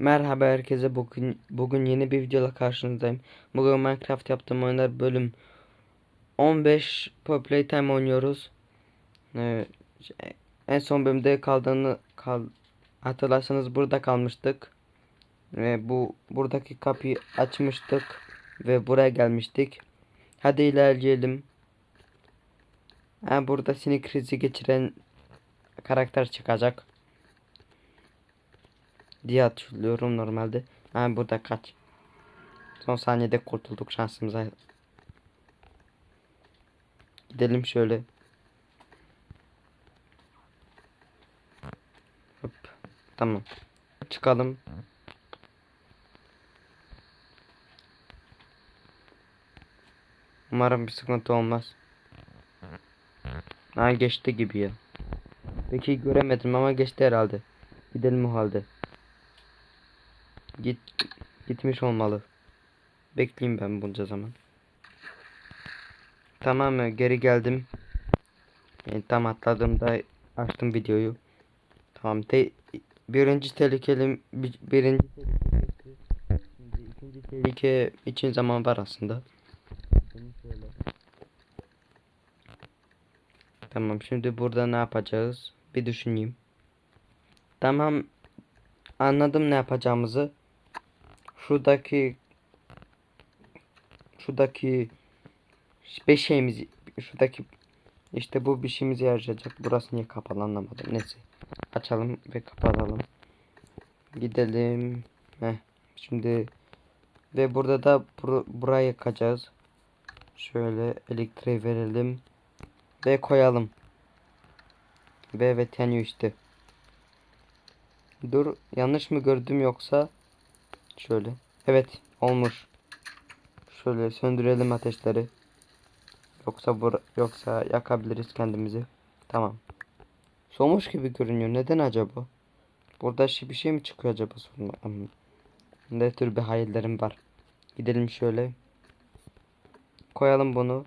Merhaba herkese bugün bugün yeni bir videoyla karşınızdayım. Bugün Minecraft yaptığım oyunlar bölüm 15 Pop Playtime oynuyoruz. Ee, en son bölümde kaldığını kal hatırlarsanız burada kalmıştık. Ve bu buradaki kapıyı açmıştık ve buraya gelmiştik. Hadi ilerleyelim. Ha, burada sinir krizi geçiren karakter çıkacak diye hatırlıyorum normalde. Ha burada kaç. Son saniyede kurtulduk şansımıza. Gidelim şöyle. Hop. Tamam. Çıkalım. Umarım bir sıkıntı olmaz. Ha geçti gibi ya. Peki göremedim ama geçti herhalde. Gidelim o halde. Git gitmiş olmalı. Bekleyeyim ben bunca zaman. Tamam mı? Geri geldim. Yani tam atladığımda açtım videoyu. Tamam. Te birinci tehlikeli bir, birinci tehlike ikinci tehlike için zaman var aslında. Tamam şimdi burada ne yapacağız? Bir düşüneyim. Tamam. Anladım ne yapacağımızı. Şuradaki şuradaki beş şeyimiz şuradaki işte bu bir şeyimize yarayacak. Burası niye kapalı anlamadım. Neyse. Açalım ve kapatalım. Gidelim. Heh. Şimdi ve burada da bur burayı yakacağız. Şöyle elektriği verelim ve koyalım. Ve evet yanıyor işte. Dur yanlış mı gördüm yoksa şöyle. Evet olmuş. Şöyle söndürelim ateşleri. Yoksa bur yoksa yakabiliriz kendimizi. Tamam. Soğumuş gibi görünüyor. Neden acaba? Burada bir şey mi çıkıyor acaba? Hmm. Ne tür bir hayallerim var. Gidelim şöyle. Koyalım bunu.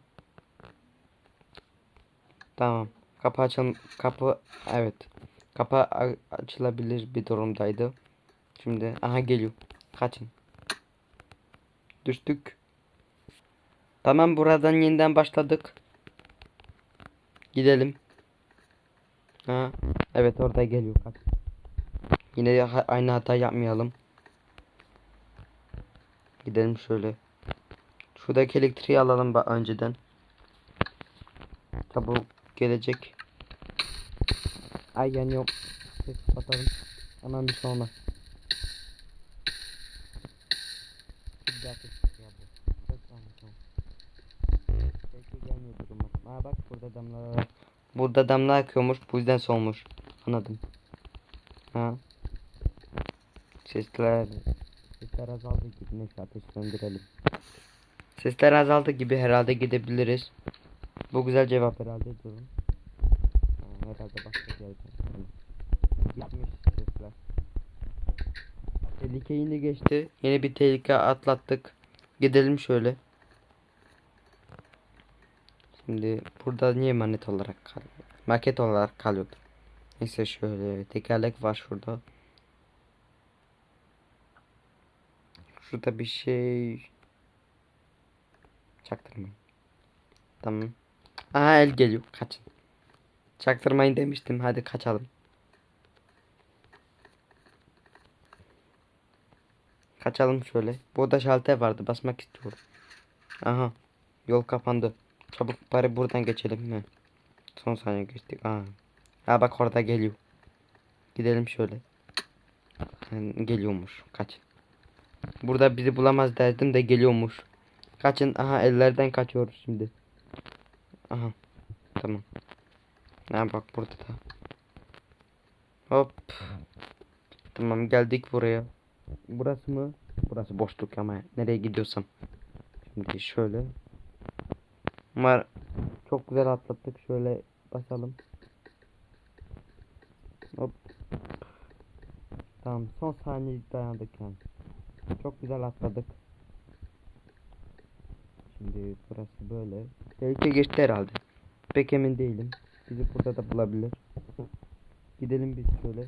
Tamam. Kapı açalım. Kapı evet. Kapı açılabilir bir durumdaydı. Şimdi aha geliyor. Kaçın. Düştük. Tamam buradan yeniden başladık. Gidelim. Ha, evet orada geliyor. Kaç. Yine aynı hata yapmayalım. Gidelim şöyle. Şuradaki elektriği alalım önceden. Çabuk gelecek. Ay yanıyor. Ses. Hemen bir şey olmaz. Aa bak burada damla. Burada damla akıyormuş. Bu yüzden solmuş. Anladım. Ha. Sesler. Sesler azaldı gibi. Neyse ateşlendirelim. Sesler azaldı gibi herhalde gidebiliriz. Bu güzel cevap herhalde durun. Ha, herhalde başka bir yerden. Gitmiş. Tehlike yine geçti. Yeni bir tehlike atlattık. Gidelim şöyle. Şimdi burada niye emanet olarak kalıyor? Maket olarak kalıyordu. Neyse şöyle tekerlek var şurada. Şurada bir şey çaktırmayın. Tamam. Aha el geliyor. Kaçın. Çaktırmayın demiştim. Hadi kaçalım. Kaçalım şöyle. Burada şalter vardı. Basmak istiyorum. Aha. Yol kapandı. Çabuk bari buradan geçelim mi? Son saniye geçtik. Aa. Ha bak orada geliyor. Gidelim şöyle. Geliyormuş. Kaç. Burada bizi bulamaz derdim de geliyormuş. Kaçın. Aha ellerden kaçıyoruz şimdi. Aha. Tamam. Ha bak burada da. Hop. Tamam geldik buraya. Burası mı? Burası boşluk ama nereye gidiyorsam. Şimdi şöyle. Umar çok güzel atlattık. Şöyle basalım. Hop. Tamam son saniye dayandık yani. Çok güzel atladık. Şimdi burası böyle. Tehlike geçti herhalde. Pek emin değilim. Bizi burada da bulabilir. Gidelim biz şöyle.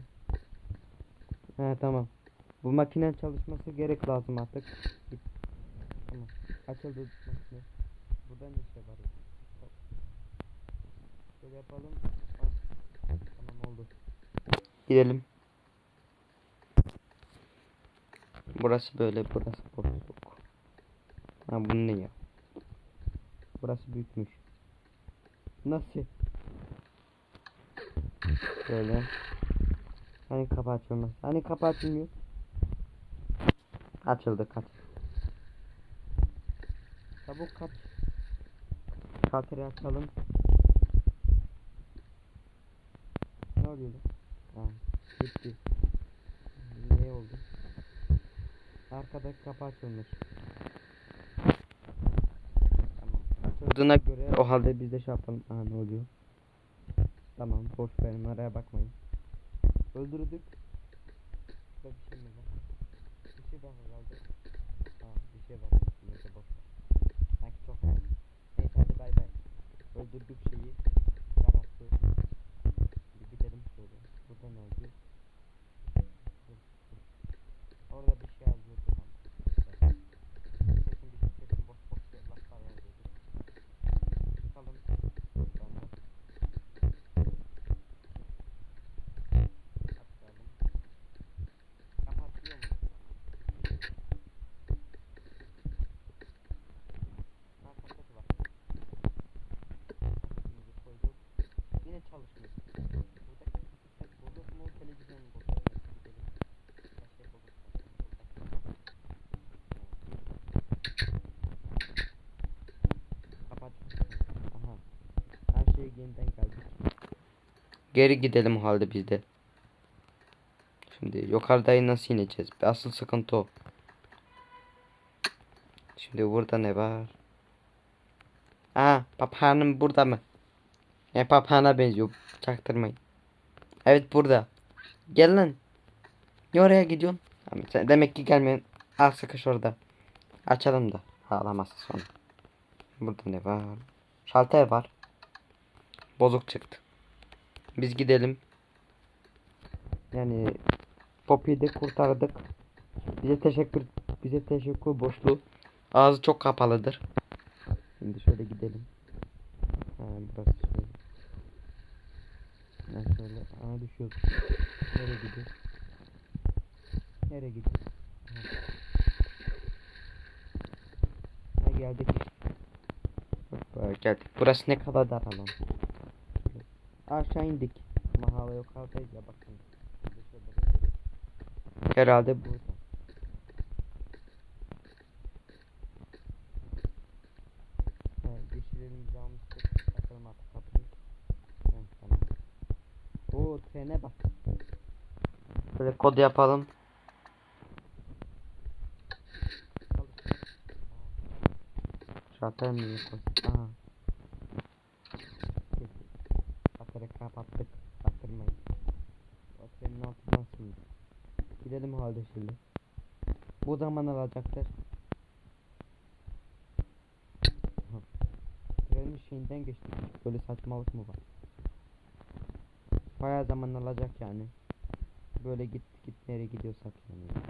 He tamam. Bu makine çalışması gerek lazım artık. Tamam. Açıldı makine. Burada ne şey var? Şöyle yapalım. Tamam oldu. Gidelim. Burası böyle, burası boşluk. Ha bu ne ya? Burası büyükmüş. Nasıl? Böyle. Hani kapı açılmaz. Hani kapı açılmıyor. Açıldı kaç. Çabuk kaç. Şalteri açalım. Ne oluyor? Ha, gitti. Ne oldu? Arkadaki kapı açılmış. Tamam. Açıldığına göre o halde biz de şey yapalım. Aha ne oluyor? Tamam boş verin araya bakmayın. Öldürdük. Bir şey mi var? Bir şey var herhalde. Aa bir şey var. Neyse ver. Sanki çok var. Neyse hadi bay bay. Öldürdük şeyi. Yarattı. Şimdi gidelim şöyle. Burada ne oldu? Orada bir şey yazıyordu ama. Evet. Kesin bir kesin boş boş bir laflar yazıyordu. Çıkalım. Sonra. Açalım. Kapatıyor mu? Ha kapat var. Kapatımızı koyduk. Yine çalışmıyor. Buradaki tek bozuk mu televizyon mu bozuk? Gidelim. Başka bozuk. Kapat. Aha. Her şey yeniden geldi. Geri gidelim halde biz de. Şimdi yukarıdayı nasıl ineceğiz? Asıl sıkıntı o. Şimdi burada ne var? Aa, papağanım burada mı? Ya papağana benziyor. Çaktırmayın. Evet burada. Gel lan. Niye oraya gidiyorsun? Demek ki gelmeyin. Al sıkış orada. Açalım da. Ağlamasın sonra. Burada ne var? Şalter var. Bozuk çıktı. Biz gidelim. Yani Poppy'yi de kurtardık. Bize teşekkür bize teşekkür boşluğu. Ağzı çok kapalıdır. Şimdi şöyle gidelim. Ha, burası şöyle. Ha, şöyle. Aa düşüyoruz. Nereye gidiyoruz? Nereye gidiyoruz? Ha. Geldik. Hoppa, geldik. Burası ne kadar dar alan. Aşağı indik. Ama hava yukarıdayız ya bakın. Herhalde burada. Yeşillerimizi almıştık. Bakalım artık kapıyı. Tamam. Oo bak. Böyle kod yapalım. Mi yok? Aha. Şalteri kapattık. Kaptırmayın. O trenin altından sığındı. Gidelim halde şimdi. Bu zaman alacaktır. Trenin şeyinden geçtik. Böyle saçmalık mı var? Bayağı zaman alacak yani. Böyle git git nereye gidiyorsak yani.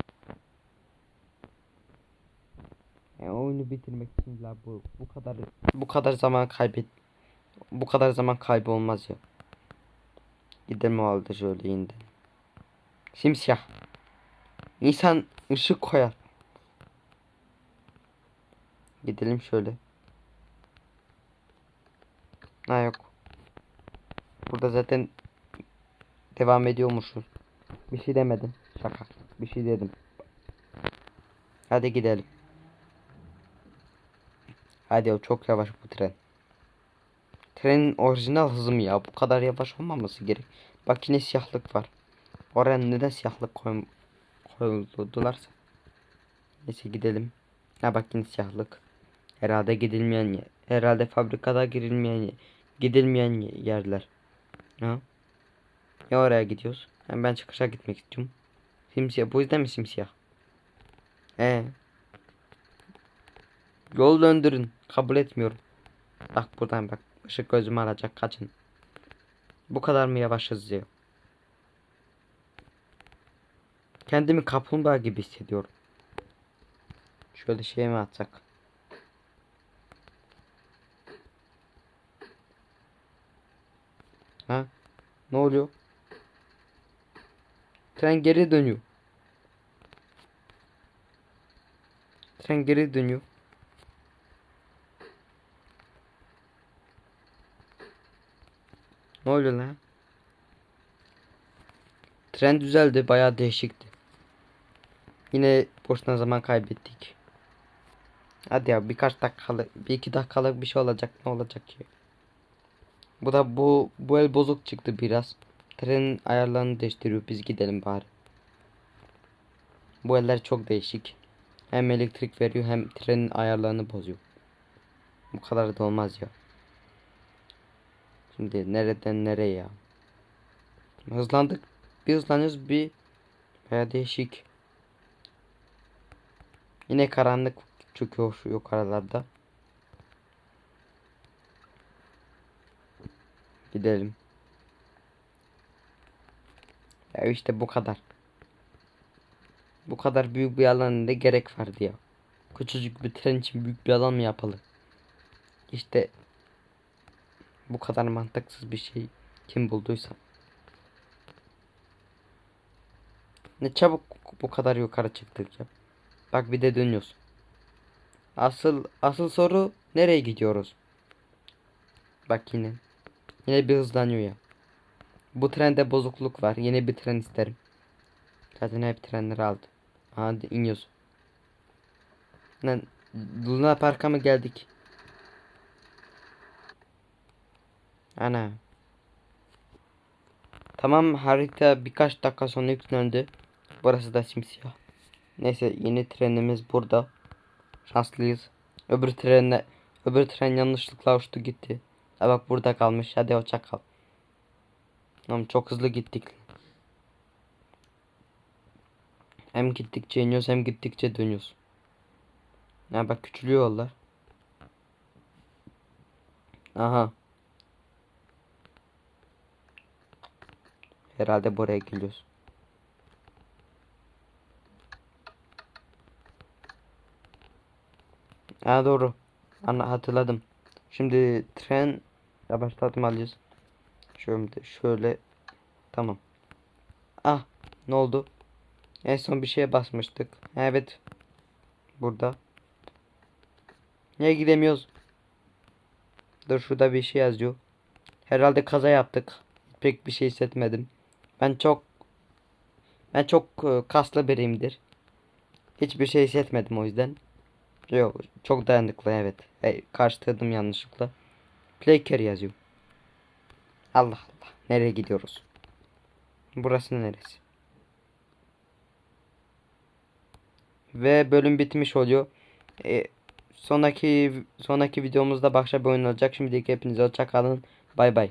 Yani oyunu bitirmek için la bu bu kadar bu kadar zaman kaybet bu kadar zaman kaybı olmaz ya. Gidelim o halde şöyle indi. Simsiyah. İnsan ışık koyar. Gidelim şöyle. Ha yok. Burada zaten devam ediyormuşuz. Bir şey demedim. Şaka. Bir şey dedim. Hadi gidelim. Hadi o çok yavaş bu tren. Trenin orijinal hızı mı ya? Bu kadar yavaş olmaması gerek. Bak yine siyahlık var. Oraya neden siyahlık koy koyuldularsa. Neyse gidelim. Ha bak yine siyahlık. Herhalde gidilmeyen yer. Herhalde fabrikada girilmeyen. Gidilmeyen yerler. Ha? Ya oraya gidiyoruz. Yani ben çıkışa gitmek istiyorum. Simsiyah. Bu yüzden mi simsiyah? Ee. Yol döndürün. Kabul etmiyorum. Bak buradan bak. Işık gözümü alacak. Kaçın. Bu kadar mı yavaşız ya? Kendimi kaplumbağa gibi hissediyorum. Şöyle şey mi atsak? Ha? Ne oluyor? Tren geri dönüyor. Tren geri dönüyor. Oluyor lan? Tren düzeldi. Bayağı değişikti. Yine boşuna zaman kaybettik. Hadi ya birkaç dakikalık, bir iki dakikalık bir şey olacak. Ne olacak ki? Bu da bu bu el bozuk çıktı biraz. Trenin ayarlarını değiştiriyor. Biz gidelim bari. Bu eller çok değişik. Hem elektrik veriyor hem trenin ayarlarını bozuyor. Bu kadar da olmaz ya. Şimdi nereden nereye? Hızlandık. Bir hızlanıyoruz bir baya değişik. Yine karanlık çöküyor şu yukarılarda. Gidelim. Ya işte bu kadar. Bu kadar büyük bir alan ne gerek vardı ya. Küçücük bir tren için büyük bir alan mı yapalım? İşte bu kadar mantıksız bir şey kim bulduysa. Ne çabuk bu kadar yukarı çıktık ya. Bak bir de dönüyoruz. Asıl asıl soru nereye gidiyoruz? Bak yine. Yine bir hızlanıyor ya. Bu trende bozukluk var. Yeni bir tren isterim. Zaten hep trenleri aldı. Hadi iniyoruz. Lan Luna Park'a mı geldik? Ana. Tamam harita birkaç dakika sonra yüklendi. Burası da simsiyah. Neyse yeni trenimiz burada. Şanslıyız. Öbür trenle öbür tren yanlışlıkla uçtu gitti. Ha bak burada kalmış. Hadi hoşça kal. Tamam çok hızlı gittik. Hem gittikçe iniyoruz hem gittikçe dönüyoruz. Ha bak küçülüyor yollar. Aha. Herhalde buraya geliyoruz. Ha doğru. Ana hatırladım. Şimdi tren yavaşlatmalıyız. Şöyle şöyle tamam. Ah ne oldu? En son bir şeye basmıştık. Evet. Burada. Niye gidemiyoruz? Dur şurada bir şey yazıyor. Herhalde kaza yaptık. Pek bir şey hissetmedim. Ben çok ben çok e, kaslı biriyimdir. Hiçbir şey hissetmedim o yüzden. Yok çok dayanıklı evet. E, karıştırdım yanlışlıkla. Playker yazıyor. Allah Allah. Nereye gidiyoruz? Burası neresi? Ve bölüm bitmiş oluyor. E, sonraki sonraki videomuzda başka bir oyun olacak. Şimdilik hepinize hoşça kalın. Bay bay.